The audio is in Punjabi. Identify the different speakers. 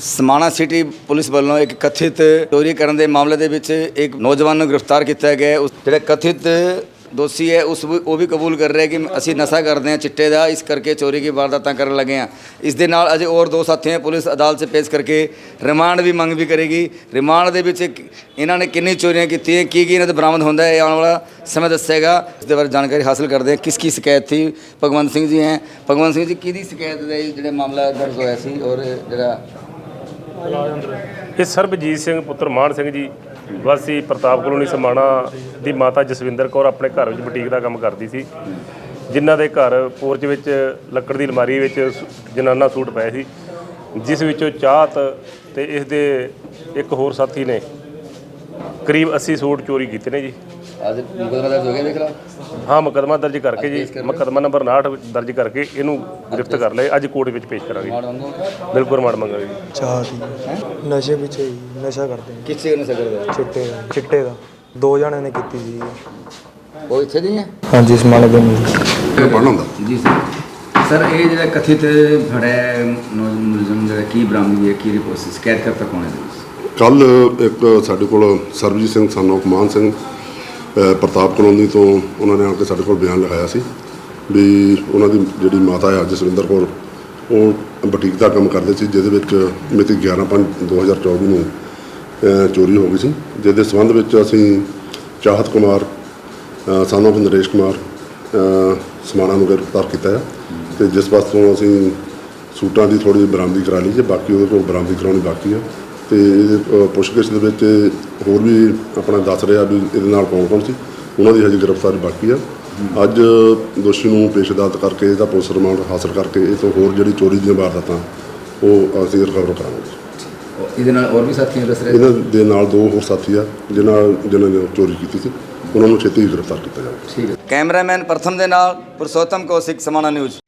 Speaker 1: ਸਮਾਣਾ ਸਿਟੀ ਪੁਲਿਸ ਵੱਲੋਂ ਇੱਕ ਕਥਿਤ ਚੋਰੀ ਕਰਨ ਦੇ ਮਾਮਲੇ ਦੇ ਵਿੱਚ ਇੱਕ ਨੌਜਵਾਨ ਨੂੰ ਗ੍ਰਿਫਤਾਰ ਕੀਤਾ ਗਿਆ ਹੈ। ਉਸ ਜਿਹੜਾ ਕਥਿਤ ਦੋਸ਼ੀ ਹੈ, ਉਸ ਵੀ- ਉਹ ਵੀ ਕਬੂਲ ਕਰ ਰਿਹਾ ਕਿ ਅਸੀਂ ਨਸ਼ਾ ਕਰਦੇ ਹਾਂ, ਚਿੱਟੇ ਦਾ, ਇਸ ਕਰਕੇ ਚੋਰੀ ਦੀ ਵਾਰਦਾਤਾਂ ਕਰਨ ਲੱਗੇ ਹਾਂ। ਇਸ ਦੇ ਨਾਲ ਅਜੇ ਹੋਰ ਦੋ ਸਾਥੀ ਹੈ ਪੁਲਿਸ ਅਦਾਲਤ 'ਚ ਪੇਸ਼ ਕਰਕੇ ਰਿਮਾਂਡ ਵੀ ਮੰਗ ਵੀ ਕਰੇਗੀ। ਰਿਮਾਂਡ ਦੇ ਵਿੱਚ ਇਹਨਾਂ ਨੇ ਕਿੰਨੀ ਚੋਰੀਆਂ ਕੀਤੀਆਂ, ਕੀ ਕੀ ਇਹਨਾਂ ਤੋਂ ਬਰਾਮਦ ਹੁੰਦਾ ਹੈ, ਇਹ ਆਉਣ ਵਾਲਾ ਸਮਾਂ ਦੱਸੇਗਾ ਇਸ ਦੇ ਬਾਰੇ ਜਾਣਕਾਰੀ ਹਾਸਲ ਕਰਦੇ ਹਾਂ। ਕਿਸ ਕੀ ਸ਼ਿਕਾਇਤ ਸੀ? ਭਗਵੰਤ ਸਿੰਘ ਜੀ ਹੈ। ਭਗਵੰਤ ਸਿੰਘ ਜੀ, ਕਿਹਦੀ ਸ਼ਿਕਾਇਤ ਦਾ ਜਿਹੜਾ ਮਾਮਲਾ ਦਰਜ ਹੋਇਆ ਸੀ ਔਰ ਜਿਹੜਾ
Speaker 2: ਇਹ ਸਰਬਜੀਤ ਸਿੰਘ ਪੁੱਤਰ ਮਾਨ ਸਿੰਘ ਜੀ, ਵਾਸੀ ਪ੍ਰਤਾਪ ਕਲੋਨੀ ਸਮਾਣਾ ਦੀ ਮਾਤਾ ਜਸਵਿੰਦਰ ਕੌਰ ਆਪਣੇ ਘਰ ਵਿੱਚ ਬੁਟੀਕ ਦਾ ਕੰਮ ਕਰਦੀ ਸੀ। ਜਿਨ੍ਹਾਂ ਦੇ ਘਰ ਪੋਰਚ ਵਿੱਚ, ਲੱਕੜ ਦੀ ਅਲਮਾਰੀ ਵਿੱਚ ਜਨਾਨਾ ਸੂਟ ਪਏ ਸੀ। ਜਿਸ ਵਿੱਚੋਂ ਚਾਹਤ ਤੇ ਇਸ ਦੇ ਇੱਕ ਹੋਰ ਸਾਥੀ ਨੇ ਕਰੀਬ 80 ਸੂਟ ਚੋਰੀ ਕੀਤੇ ਨੇ ਜੀ।
Speaker 1: ਅੱਜ ਮੁਕਦਮਾ ਦਰਜ ਹੋ ਗਿਆ ਦੇਖ ਲਾ।
Speaker 2: ਹਾਂ ਮੁਕੱਦਮਾ ਦਰਜ ਕਰਕੇ ਜੀ। ਮੁਕੱਦਮਾ ਨੰਬਰ 59 ਦਰਜ ਕਰਕੇ ਇਹਨੂੰ ਗ੍ਰਿਫਤ ਕਰ ਲਏ। ਅੱਜ ਕੋਰਟ ਵਿੱਚ ਪੇਸ਼ ਕਰਾਂਗੇ। ਬਿਲਕੁਲ ਰਿਮਾਂਡ ਮੰਗਾਂਗੇ ਜੀ।
Speaker 3: ਚਾਹ ਦੀ ਨਸ਼ੇ ਵਿੱਚ ਹੀ ਨਸ਼ਾ ਕਰਦੇ ਨੇ।
Speaker 1: ਕਿਸ ਨੂੰ? ਸਕਦਾ
Speaker 3: ਚਿੱਟੇ ਦਾ ਚਿੱਟੇ ਦਾ। ਦੋ ਜਣਿਆਂ ਨੇ ਕੀਤੀ ਸੀ।
Speaker 1: ਉਹ ਇੱਥੇ ਦੀ ਹੈ?
Speaker 3: ਹਾਂਜੀ ਸਮਾਣੇ ਦੇ ਨੂੰ
Speaker 4: ਪੜ੍ਹਨਾ ਹੁੰਦਾ
Speaker 1: ਜੀ ਸਰ। ਸਰ ਇਹ ਜਿਹੜਾ ਕਥਿਤ ਫੜਿਆ ਨੌਜਵਾਨ ਮੁਲਜ਼ਮ ਜਿਹੜਾ ਕੀ ਬਰਾਮਦੀ ਹੈ ਕੀ ਰਿਪੋਰਟ ਸ਼ਿਕਾਇਤ ਕਰਤਾ ਕੌਣ ਹੈ
Speaker 4: ਕੱਲ ਇੱਕ ਸਾਡੇ ਕੋਲ ਸਰਬਜੀਤ ਸਿੰਘ ਸਾਨੂੰ ਮਾਨ ਸਿੰਘ ਪ੍ਰਤਾਪ ਕਲੋਨੀ ਤੋਂ ਉਹਨਾਂ ਨੇ ਆ ਕੇ ਸਾਡੇ ਕੋਲ ਬਿਆਨ ਲਗਾਇਆ ਸੀ ਵੀ ਉਹਨਾਂ ਦੀ ਜਿਹੜੀ ਮਾਤਾ ਆ ਜਸਵਿੰਦਰ ਕੌਰ ਉਹ ਬੁਟੀਕ ਦਾ ਕੰਮ ਕਰਦੇ ਸੀ ਜਿਹਦੇ ਵਿੱਚ ਮਿਤੀ 11/5/2024 ਨੂੰ ਚੋਰੀ ਹੋ ਗਈ ਸੀ। ਜਿਹਦੇ ਸੰਬੰਧ ਵਿੱਚ ਅਸੀਂ ਚਾਹਤ ਕੁਮਾਰ ਸਾਨੂੰ ਆਫ ਨਰੇਸ਼ ਕੁਮਾਰ ਅ, ਸਮਾਣਾ ਨੂੰ ਗ੍ਰਿਫਤਾਰ ਕੀਤਾ ਹੈ ਤੇ ਜਿਸ ਪਾਸੋਂ ਅਸੀਂ ਸੂਟਾਂ ਦੀ ਥੋੜੀ ਬਰਾਮਦੀ ਕਰਾ ਲਈ ਜੇ ਬਾਕੀ ਉਹਦੇ ਕੋਲ ਬਰਾਮਦੀ ਕਰਾਉਣੀ ਬਾਕੀ ਆ। ਤੇ ਪੁੱਛਗਿੱਛ ਦੇ ਵਿੱਚ ਹੋਰ ਵੀ ਆਪਣਾ ਦੱਸ ਰਿਹਾ ਵੀ ਇਹਦੇ ਨਾਲ ਕੌਣ ਕੌਣ ਸੀ। ਉਹਨਾਂ ਦੀ ਹਜੇ ਗ੍ਰਿਫਤਾਰੀ ਬਾਕੀ ਆ। ਅੱਜ ਦੋਸ਼ੀ ਨੂੰ ਪੇਸ਼ ਅਦਾਲਤ ਕਰਕੇ ਇਹਦਾ ਪੁਲਿਸ ਰਿਮਾਂਡ ਹਾਸਲ ਕਰਕੇ ਇਹ ਤੋਂ ਹੋਰ ਜਿਹੜੀ ਚੋਰੀ ਦੀਆਂ ਵਾਰਦਾਤਾਂ ਉਹ ਅਸੀਂ ਰਿਕਵਰ ਕਰਾਂਗੇ।
Speaker 1: ਇਹਦੇ ਨਾਲ ਹੋਰ ਵੀ ਸਾਥੀ ਦੱਸ ਰਹੇ?
Speaker 4: ਇਹਨਾਂ ਦੇ ਨਾਲ ਦੋ ਹੋਰ ਸਾਥੀ ਆ ਜਿਨ੍ਹਾਂ ਜਿਨ੍ਹਾਂ ਨੇ ਚੋਰੀ ਕੀਤੀ ਸੀ। ਉਹਨਾਂ ਨੂੰ ਛੇਤੀ ਹੀ ਗ੍ਰਿਫਤਾਰ ਕੀਤਾ ਜਾਵੇ
Speaker 1: ਠੀਕ ਹੈ। ਕੈਮਰਾਮੈਨ ਪ੍ਰਥਮ ਦੇ ਨਾਲ ਪੁਰਸ਼ੋਤਮ ਕੌਸ਼ਿਕ ਸਮਾਣਾ ਨਿਊਜ਼।